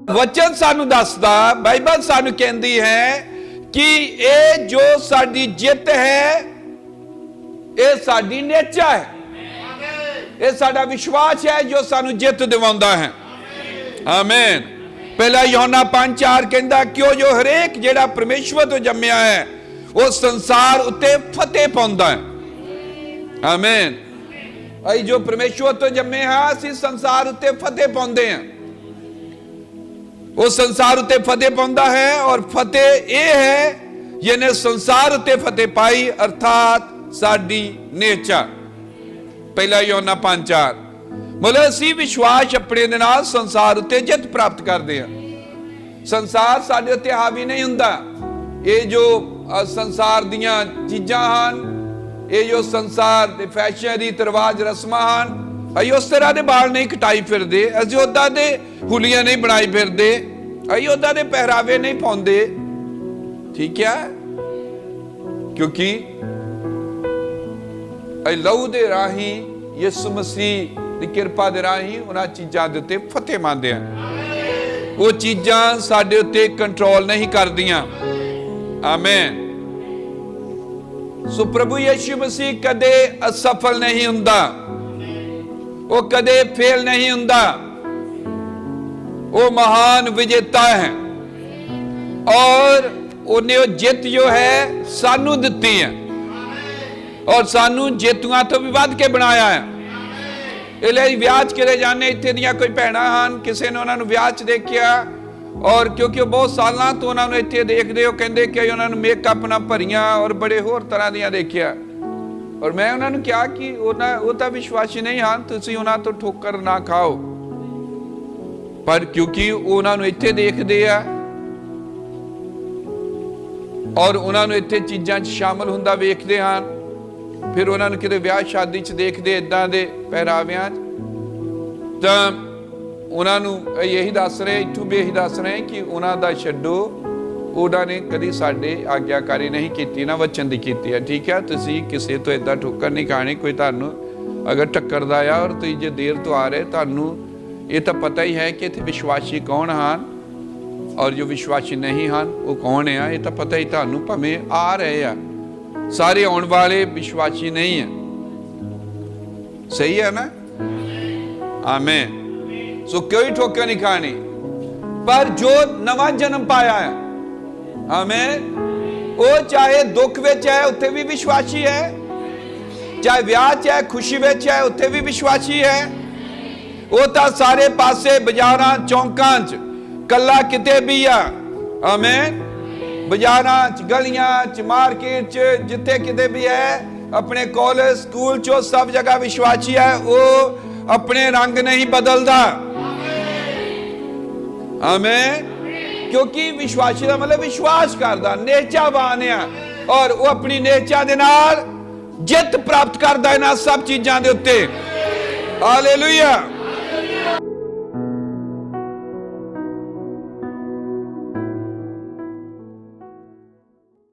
ਵਚਨ ਸਾਨੂੰ ਦੱਸਦਾ ਬਾਈਬਲ ਸਾਨੂੰ ਕਹਿੰਦੀ ਹੈ ਕਿ ਇਹ ਜੋ ਸਾਡੀ ਜਿੱਤ ਹੈ ਇਹ ਸਾਡੀ ਨੇਚਾ ਹੈ ਇਹ ਸਾਡਾ ਵਿਸ਼ਵਾਸ ਹੈ ਜੋ ਸਾਨੂੰ ਜਿੱਤ ਦਿਵਾਉਂਦਾ ਹੈ ਆਮੀਨ ਪਹਿਲਾ ਯੋਹਨਾ 5:4 ਕਹਿੰਦਾ ਕਿਉਂ ਜੋ ਹਰੇਕ ਜਿਹੜਾ ਪਰਮੇਸ਼ਵਰ ਤੋਂ ਜੰਮਿਆ ਹੈ ਉਹ ਸੰਸਾਰ ਉੱਤੇ ਫਤਿਹ ਪਾਉਂਦਾ ਹੈ ਆਮੀਨ ਅਈ ਜੋ ਪਰਮੇਸ਼ਵਰ ਤੋਂ ਜੰਮੇ ਹਾਂ ਅਸੀਂ ਸੰਸਾਰ ਉੱਤੇ ਫਤਿਹ ਪਾਉਂਦੇ ਹਾਂ ਉਹ ਸੰਸਾਰ ਉੱਤੇ ਫਤਿਹ ਪਾਉਂਦਾ ਹੈ ਔਰ ਫਤਿਹ ਇਹ ਹੈ ਜਿਹਨੇ ਸੰਸਾਰ ਉੱਤੇ ਫਤਿਹ ਪਾਈ ਅਰਥਾਤ ਸਾਡੀ ਨੇਚਾ ਪਹਿਲਾ ਯੋਨਾ 5:4 ਮਤਲਬ ਅਸੀਂ ਵਿਸ਼ਵਾਸ ਆਪਣੇ ਦੇ ਨਾਲ ਸੰਸਾਰ ਉੱਤੇ ਜਿੱਤ ਪ੍ਰਾਪਤ ਕਰਦੇ ਹਾਂ ਸੰਸਾਰ ਸਾਡੇ ਉੱਤੇ ਹਾਵੀ ਨਹੀਂ ਹੁੰਦਾ ਇਹ ਜੋ ਸੰਸਾਰ ਦੀਆਂ ਚੀਜ਼ਾਂ ਹਨ ਇਹ ਜੋ ਸੰਸਾਰ ਦੇ ਫੈਸ਼ਨ ਰੀਤ ਰਿਵਾਜ ਰਸਮਾਂ ਹਨ ਅਸੀਂ ਉਸ ਤਰ੍ਹਾਂ ਦੇ ਬਾਲ ਨਹੀਂ ਕਟਾਈ ਫਿਰਦੇ ਅਸੀਂ ਉਦਾਂ ਦੇ ਹੁਲੀਆਂ ਨਹੀਂ ਬਣਾਈ ਫਿਰਦੇ ਅਸੀਂ ਉਦਾਂ ਦੇ ਪਹਿਰਾਵੇ ਨਹੀਂ ਪਾਉਂਦੇ। ਠੀਕ ਹੈ ਕਿਉਂਕਿ ਅਈ ਲਹੂ ਦੇ ਰਾਹੀਂ ਯਿਸੂ ਮਸੀਹ ਦੀ ਕਿਰਪਾ ਦੇ ਰਾਹੀਂ ਉਹਨਾਂ ਚੀਜ਼ਾਂ ਦੇ ਉੱਤੇ ਫਤਿਹ ਮੰਨਦੇ ਆ। ਉਹ ਚੀਜ਼ਾਂ ਸਾਡੇ ਉੱਤੇ ਕੰਟਰੋਲ ਨਹੀਂ ਕਰਦੀਆਂ। ਆਮੀਨ ਸੋ ਪ੍ਰਭੂ ਯਿਸੂ ਮਸੀਹ ਕਦੇ ਅਸਫਲ ਨਹੀਂ ਹੁੰਦਾ। ਉਹ ਕਦੇ ਫੇਲ ਨਹੀਂ ਹੁੰਦਾ। ਉਹ ਮਹਾਨ ਵਿਜੇਤਾ ਹੈ। ਔਰ ਉਹਨੇ ਉਹ ਜਿੱਤ ਜੋ ਹੈ, ਸਾਨੂੰ ਦਿੱਤੀ ਹੈ। ਔਰ ਸਾਨੂੰ ਜੇਤੂਆਂ ਤੋਂ ਵੀ ਵੱਧ ਕੇ ਬਣਾਇਆ ਹੈ। ਇਹ ਲਈ ਵਿਆਹ 'ਚ ਜਾਣੇ ਇੱਥੇ ਦੀਆਂ ਕੋਈ ਭੈਣਾਂ ਹਨ, ਕਿਸੇ ਨੇ ਉਹਨਾਂ ਨੂੰ ਵਿਆਹ 'ਚ ਦੇਖਿਆ। ਔਰ ਕਿਉਂਕਿ ਉਹ ਬਹੁਤ ਸਾਲਾਂ ਤੋਂ ਉਹਨਾਂ ਨੂੰ ਇੱਥੇ ਦੇਖਦੇ ਹੋ ਕਹਿੰਦੇ ਕਿ ਉਹਨਾਂ ਨੂੰ ਮੇਕਅਪ ਨਾਲ ਭਰੀਆਂ ਔਰ ਬੜੇ ਹੋਰ ਤਰ੍ਹਾਂ ਦੀਆਂ ਦੇਖਿਆ। ਔਰ ਮੈਂ ਉਹਨਾਂ ਨੂੰ ਕਿਹਾ ਕਿ ਉਹਨਾਂ, ਉਹ ਤਾਂ ਵਿਸ਼ਵਾਸੀ ਨਹੀਂ ਹਨ, ਤੁਸੀਂ ਉਹਨਾਂ ਤੋਂ ਠੋਕਰ ਨਾ ਖਾਓ। ਪਰ ਕਿਉਂਕਿ ਉਹਨਾਂ ਨੂੰ ਇੱਥੇ ਦੇਖਦੇ ਆ ਔਰ ਉਹਨਾਂ ਨੂੰ ਇੱਥੇ ਚੀਜ਼ਾਂ 'ਚ ਸ਼ਾਮਲ ਹੁੰਦਾ ਵੇਖਦੇ ਹਨ। ਫਿਰ ਉਹਨਾਂ ਨੂੰ ਕਿਤੇ ਵਿਆਹ ਸ਼ਾਦੀ 'ਚ ਦੇਖਦੇ ਇਦਾਂ ਦੇ ਪਹਿਰਾਵਿਆਂ 'ਚ। ਤਾਂ ਉਹਨਾਂ ਨੂੰ ਇਹੀ ਦੱਸ ਰਹੇ, ਇੱਥੋਂ ਵੀ ਇਹੀ ਦੱਸ ਰਹੇ ਕਿ ਉਹਨਾਂ ਦਾ ਛੱਡੋ। ਉਹਨਾਂ ਨੇ ਕਦੀ ਸਾਡੇ ਆਗਿਆਕਾਰੀ ਨਹੀਂ ਕੀਤੀ, ਨਾ ਵਚਨ ਦੀ ਕੀਤੀ ਹੈ। ਠੀਕ ਹੈ, ਤੁਸੀਂ ਕਿਸੇ ਤੋਂ ਇਦਾਂ ਠੋਕਰ ਨਹੀਂ ਖਾਣੀ। ਕੋਈ ਤੁਹਾਨੂੰ ਅਗਰ ਟੱਕਰਦਾ ਆ ਔਰ ਤੁਸੀਂ ਜੇ ਦੇਰ ਤੋਂ ਆ ਰਹੇ, ਤੁਹਾਨੂੰ ਇਹ ਤਾਂ ਪਤਾ ਹੀ ਹੈ ਕਿ ਇੱਥੇ ਵਿਸ਼ਵਾਸੀ ਕੌਣ ਹਨ ਔਰ ਜੋ ਵਿਸ਼ਵਾਸੀ ਨਹੀਂ ਹਨ ਉਹ ਕੌਣ ਆ ਇਹ ਤਾਂ ਪਤਾ ਹੀ ਤੁਹਾਨੂੰ ਭਾਵੇਂ ਆ ਰਹੇ ਆ ਸਾਰੇ ਆਉਣ ਵਾਲੇ ਵਿਸ਼ਵਾਸੀ ਨਹੀਂ ਹੈ ਸਹੀ ਹੈ ਨਾ ਆਮੀਨ ਸੋ ਕੋਈ ਠੋਕਰ ਨਹੀਂ ਖਾਣੀ ਪਰ ਜੋ ਨਵਾਂ ਜਨਮ ਪਾਇਆ ਹੈ ਆਮੀਨ ਉਹ ਚਾਹੇ ਦੁੱਖ ਵਿੱਚ ਹੈ ਉੱਥੇ ਵੀ ਵਿਸ਼ਵਾਸੀ ਹੈ ਚਾਹੇ ਵਿਆਹ 'ਚ ਹੈ ਖੁਸ਼ੀ ਵਿੱਚ ਹੈ ਉੱਥੇ ਵੀ ਵਿਸ਼ਵਾਸੀ ਹੈ ਉਹ ਤਾਂ ਸਾਰੇ ਪਾਸੇ ਬਾਜ਼ਾਰਾਂ, ਚੌਂਕਾਂ 'ਚ, ਕੱਲਾ ਕਿਤੇ ਵੀ ਆ। ਆਮੀਨ ਬਾਜ਼ਾਰਾਂ 'ਚ, ਗਲੀਆਂ 'ਚ, ਮਾਰਕੀਟ 'ਚ, ਜਿੱਥੇ ਕਿਤੇ ਵੀ ਹੈ, ਆਪਣੇ ਕਾਲਜ ਸਕੂਲ 'ਚ ਉਹ ਸਭ ਜਗ੍ਹਾ ਵਿਸ਼ਵਾਸੀ ਹੈ, ਉਹ ਆਪਣੇ ਰੰਗ ਨਹੀਂ ਬਦਲਦਾ। ਆਮੀਨ ਕਿਉਂਕਿ ਵਿਸ਼ਵਾਸੀ ਦਾ ਮਤਲਬ ਵਿਸ਼ਵਾਸ ਕਰਦਾ, ਨੇਚਾਵਾਨ ਆ। ਔਰ ਉਹ ਆਪਣੀ ਨੇਚਾ ਦੇ ਨਾਲ ਜਿੱਤ ਪ੍ਰਾਪਤ ਕਰਦਾ ਇਹਨਾਂ ਸਭ ਚੀਜ਼ਾਂ ਦੇ ਉੱਤੇ। ਹਾਲੇਲੂਇਆ